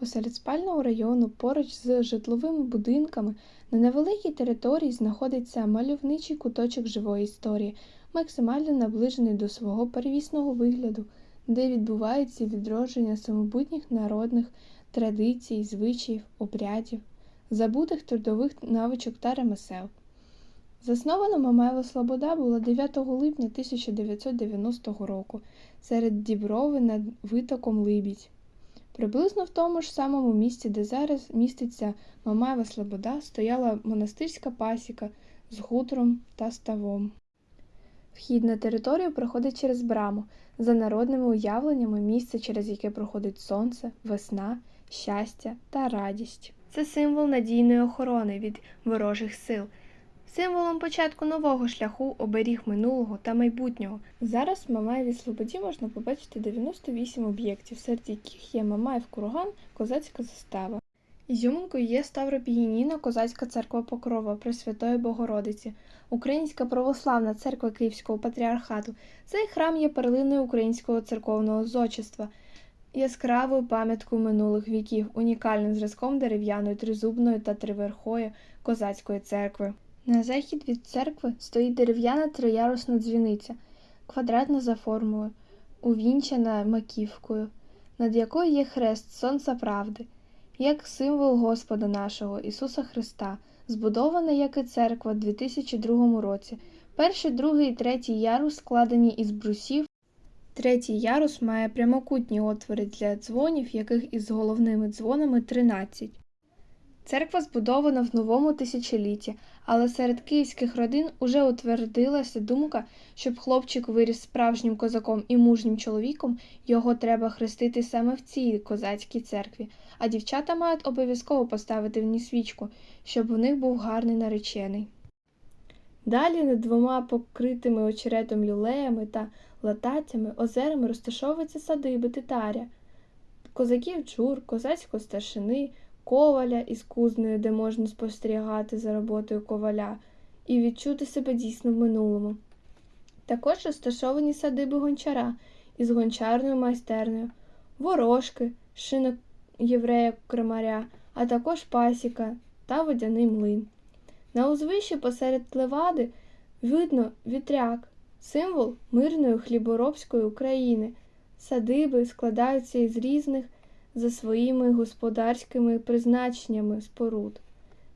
Посеред спального району, поруч з житловими будинками, на невеликій території знаходиться мальовничий куточок живої історії, максимально наближений до свого первісного вигляду, де відбувається відродження самобутніх народних традицій, звичаїв, обрядів, забутих трудових навичок та ремесел. Заснована Мамаєва Слобода була 9 липня 1990 року серед Діброви над витоком Либідь. Приблизно в тому ж самому місці, де зараз міститься Мамаєва Слобода, стояла монастирська пасіка з хутором та ставом. Вхід на територію проходить через браму, за народними уявленнями місце, через яке проходить сонце, весна, щастя та радість. Це символ надійної охорони від ворожих сил, символом початку нового шляху, оберіг минулого та майбутнього. Зараз в Мамаєвій Слободі можна побачити 98 об'єктів, серед яких є Мамаєв Курган, козацька застава. Ізюминкою є Ставропігініна Козацька церква Покрова Пресвятої Богородиці, Українська православна церква Київського патріархату. Цей храм є перлиною українського церковного зодчества, яскравою пам'яткою минулих віків, унікальним зразком дерев'яної тризубної та триверхої козацької церкви. На захід від церкви стоїть дерев'яна троярусна дзвіниця, квадратна за формою, увінчана маківкою, над якою є хрест Сонця Правди, як символ Господа нашого Ісуса Христа, збудована, як і церква в 2002 році. Перший, другий і третій ярус складені із брусів. Третій ярус має прямокутні отвори для дзвонів, яких із головними дзвонами 13. Церква збудована в новому тисячолітті, але серед київських родин уже утвердилася думка, щоб хлопчик виріс справжнім козаком і мужнім чоловіком, його треба хрестити саме в цій козацькій церкві, а дівчата мають обов'язково поставити в ній свічку, щоб у них був гарний наречений. Далі над двома покритими очеретом люлеями та лататтями озерами розташовуються садиби титаря, козаків чур, козацького старшини, коваля із кузнею, де можна спостерігати за роботою коваля і відчути себе дійсно в минулому. Також розташовані садиби гончара із гончарною майстернею, ворожки, шинок єврея кремаря, а також пасіка та водяний млин. На узвищі посеред левади видно вітряк, символ мирної хліборобської України. Садиби складаються із різних за своїми господарськими призначеннями споруд.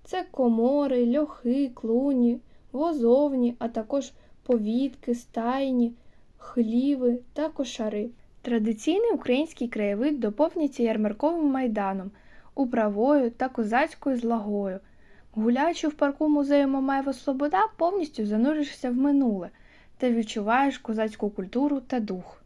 Це комори, льохи, клуні, возовні, а також повітки, стайні, хліви та кошари. Традиційний український краєвид доповнюється ярмарковим майданом, управою та козацькою злагою. Гуляючи в парку музею Мамаєва Слобода, повністю зануришся в минуле та відчуваєш козацьку культуру та дух.